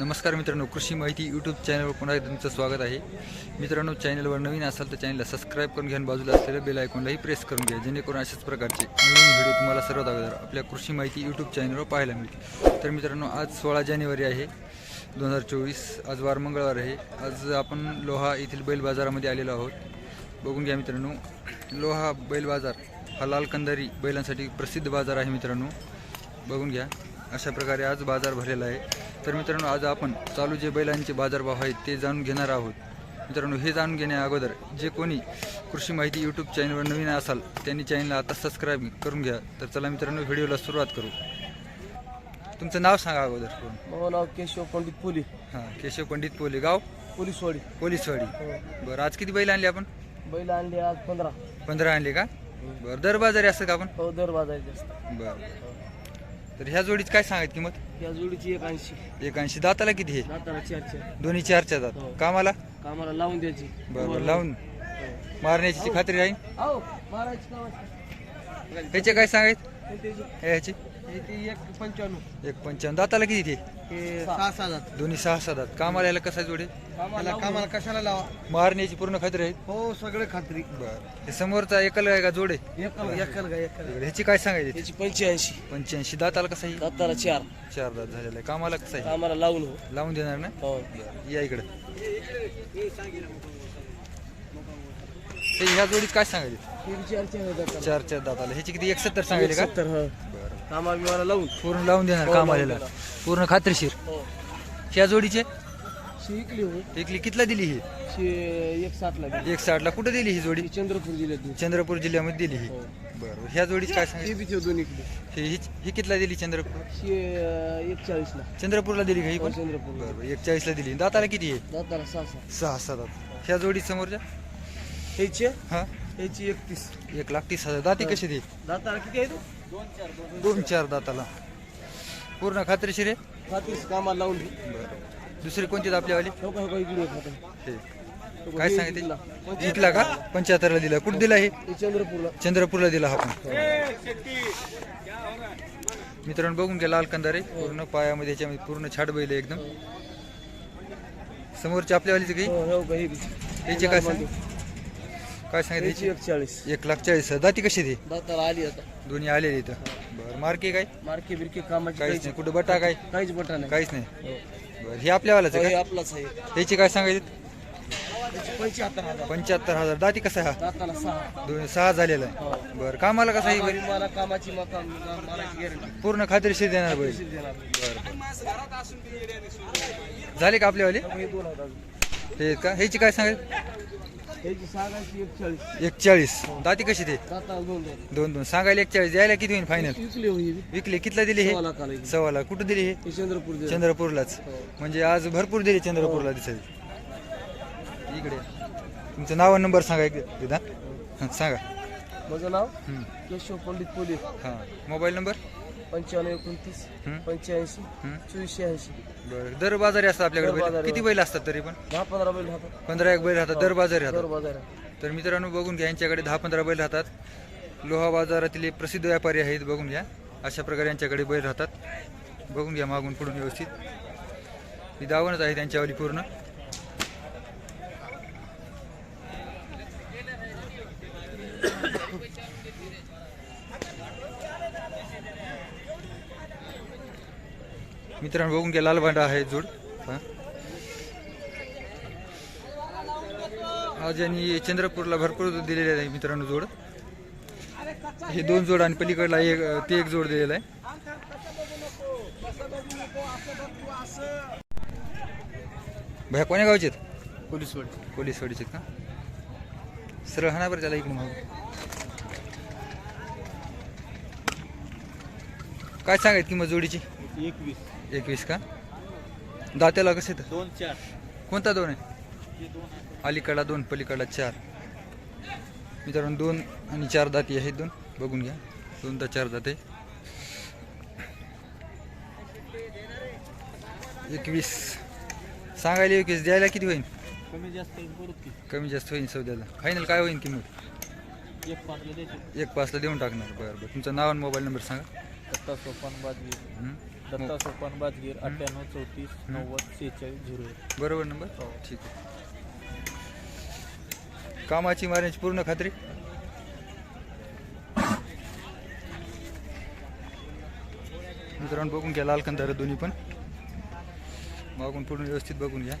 नमस्कार मित्रांनो कृषी माहिती यूट्यूब चॅनलवर पुन्हा एकदा तुमचं स्वागत आहे. मित्रांनो चॅनलवर नवीन असाल तर चॅनलला सबस्क्राईब करून घ्या बाजूला असलेल्या बेल आयकॉनलाही प्रेस करून घ्या जेणेकरून अशाच प्रकारचे नवीन व्हिडिओ तुम्हाला सर्वात अगोदर आपल्या कृषी माहिती यूट्यूब चॅनलवर पाहायला मिळतील. तर मित्रांनो आज सोळा जानेवारी आहे दोन हजार चोवीस. आज वार मंगळवार आहे. आज आपण लोहा येथील बैल बाजारामध्ये आलेलो आहोत. बघून घ्या मित्रांनो लोहा बैल बाजार हा लाल कंदारी बैलांसाठी प्रसिद्ध बाजार आहे मित्रांनो. बघून घ्या अशा प्रकारे आज बाजार भरलेला आहे. तर मित्रांनो आज आपण चालू जे बैलांचे बाजारभाव आहेत ते जाणून घेणार आहोत. मित्रांनो हे जाणून घेण्या अगोदर जे कोणी कृषी माहिती यूट्यूब चॅनलवर नवीन असाल त्यांनी चॅनलला आता सबस्क्राईब करून घ्या. तर चला मित्रांनो व्हिडिओला सुरुवात करू. तुमचं नाव सांगा अगोदर. माझं नाव केशव पंडित पुली हां केशव पंडित पोले गाव? पोलीसवाडी. पोलीसवाडी. हो. बरं आज किती बैल आणले आपण? बैल आणली आज पंधरा. पंधरा आणले का? बरं दर बाजारी असतं का आपण? हो दर बाजाराची जास्त. बरं. तर ह्या जोडीची काय सांगायत किंमत? या जोडीची एक ऐंशी. एक ऐंशी. दाताला किती हे? दाताला चार चार. दोन्ही चारच्या दात. हो. कामाला? कामाला लावून द्यायची. बरं बरं लावून. मारण्याची खात्री राहील हो. मारायची कामाची. ह्याचे काय सांगायत हे त्याची. ह्याची. हे एक पंच्याण्णव. एक पंचावन्न दाताला किती ते? हे सहा सहा जात दोन्ही सहा दात. कामाला याला कसा जोडे? कामाला कामाला कशाला लावा? मारण्याची पूर्ण खात्री आहे? हो सगळे खात्री. बरं. हे समोरचा एकल आहे का जोडे? एकल एकल का एकल. ह्याची काय सांगायची त्याची? पंच्याऐंशी. पंच्याऐंशी. दाताला कसा आहे? दाताला चार. चार दात झालेला आहे. कामाला कसा आहे? कामाला लावून हो. लावून देणार ना? हो. या इकडं. हे ह्या जोडीत काय सांगायचे? चार चार दाताला. ह्याची किती? एक सत्तर सांगायले का सत्तर हो लावून. पूर्ण लावून देणार हो, कामाला. लावून पूर्ण खात्रीशीर. हो. ह्या जोडीचे? शिकली हो. एकली कितला दिली ही? शे एक साठला गेली एक साठला कुठं दिली ही जोडी? चंद्रपूर जिल्ह्यात चंद्रपूर जिल्ह्यामध्ये दिली ही. हो. बरं. ह्या जोडीची काय सांगितलं बी ही ही- ही कितला दिली चंद्रपूर? शे एक चाळीसला चंद्रपूरला दिली का ही हो, पण? चंद्रपूर बरं बरं एक चाळीसला दिली. दाताला किती आहे? दाताला सहा सहा. दात. ह्या जोडी समोरच्या? ह्याचे? हा? ह्याची एकतीस. एक लाख तीस हजार. दाती कशी दे दाताला किती आहे तो? दोन चार दाताला. पूर्ण खात्रीशीर आहे खातीस कामाला लावून दुसरी कोणती आपल्यावाली? हो हो. हे. हो काय सांगितले. इथला. का? पंच्याहत्तरला दिला. कुठं दिला हे? चंद्रपूरला. चंद्रपूरला दिला हा पण. मित्रांनो बघून घ्या लाल कंदारे पूर्ण पायामध्ये याच्यामध्ये पूर्ण छाट बैल आहे एकदम. समोरच्या आपल्यावालीचे काही हो हो का हे बी. याचे काय सांग काय सांगितलं याचे? एक चाळीस एक लाख चाळीस. हजार दाती कशी दे दाताला आली आता. दोन्ही आलेले इथं. बरं मार्के काय? मार्के बिरके कामाची काहीच नाही. कुठं बटा काय? काहीच बटा नाही. काहीच नाही. हो. बरं हे आपल्यावालाच हो, आहे हे का? आपलाच आहे. त्याची काय सांगायचे? त्याची पंच्याहत्तर हजार. पंच्याहत्तर हजार. दाती कसा आहे दाताला सहा. हा दोन सहा झालेला आहे. हो. बरं कामाला कसा आहे बैल? मला कामाची मका मारायची गॅरंटी. पूर्ण खात्रीशीर देणार बैल देणार. झाले का आपल्यावाले हे आहेत का? ह्याची काय सांगायची? एक चाळीस एक चाळीस दाती कशी ते? दोन दोन सांगायला एक चाळीस द्यायला किती होईल फायनल विकली कितला दिली हे? सव्वा. सव्वाला कुठं दिली हे? चंद्रपूर. चंद्रपूरलाच. हो. म्हणजे आज भरपूर दिली चंद्रपूरला दिसायची इकडे. तुमचं नाव नंबर सांगा एकदा. सांगा. माझं नाव. केशव पंडित पोली हां. Mobile number? पंच्याण्णव एकोणतीस. पंच्याऐंशी. चोवीसशे ऐंशी. बरं दर बाजारी असतात आपल्याकडे दर बैल? बाजारी, किती. बैल असतात तरी पण? दहा पंधरा बैल राहतात. पंधरा एक बैल राहतात. दर बाजारी दर बाजार. आहे. तर मित्रांनो बघून घ्या यांच्याकडे दहा पंधरा बैल राहतात. लोहा बाजारातील एक प्रसिद्ध व्यापारी आहेत बघून घ्या. अशा प्रकारे यांच्याकडे बैल राहतात. बघून घ्या मागून पुढून व्यवस्थित. ही दावणच आहे त्यांच्यावाली पूर्ण. मित्रांनो बघून घ्या लाल भांडा आहे जोड. हा. आज यांनी चंद्रपूरला भरपूर दिलेले आहे मित्रांनो जोड. हे दोन जोड आणि पलीकडला एक ते एक जोड दिलेला आहे. भया कोण्या गावचे आहेत? पोलीस वाडी पोलीस वाडीचे आहेत का? सरळ हाना बरं त्याला इकडून मागून. काय सांगायत किंमत जोडीची? एकवीस. एकवीस का? दात्याला कसे तर दोन चार. कोणता दोन आहे? अलीकडला दोन पलीकडला चार. मित्रांनो दोन आणि चार दाती आहेत दोन. बघून घ्या. दोन तर चार दाते. एकवीस. सांगायला एकवीस. द्यायला किती होईल कमी जास्त की. कमी जास्त होईल सौद्याला. फायनल काय होईल किंमत? एक पाचला एक पाचला देऊन टाकणार. बरं बरं. तुमचं नाव आणि मोबाईल नंबर सांगा. दत्ता सोपान बाजवी हं? दत्ता सोपान बाजगीर अठ्ठ्याण्णव चौतीस नव्वद सेहेचाळीस झिरो एक. बरोबर नंबर? ठीक आहे. कामाची मारण्याची पूर्ण खात्री? मित्रांनो बघून घ्या लाल कंदार दोन्ही पण. मागून पूर्ण व्यवस्थित बघून घ्या.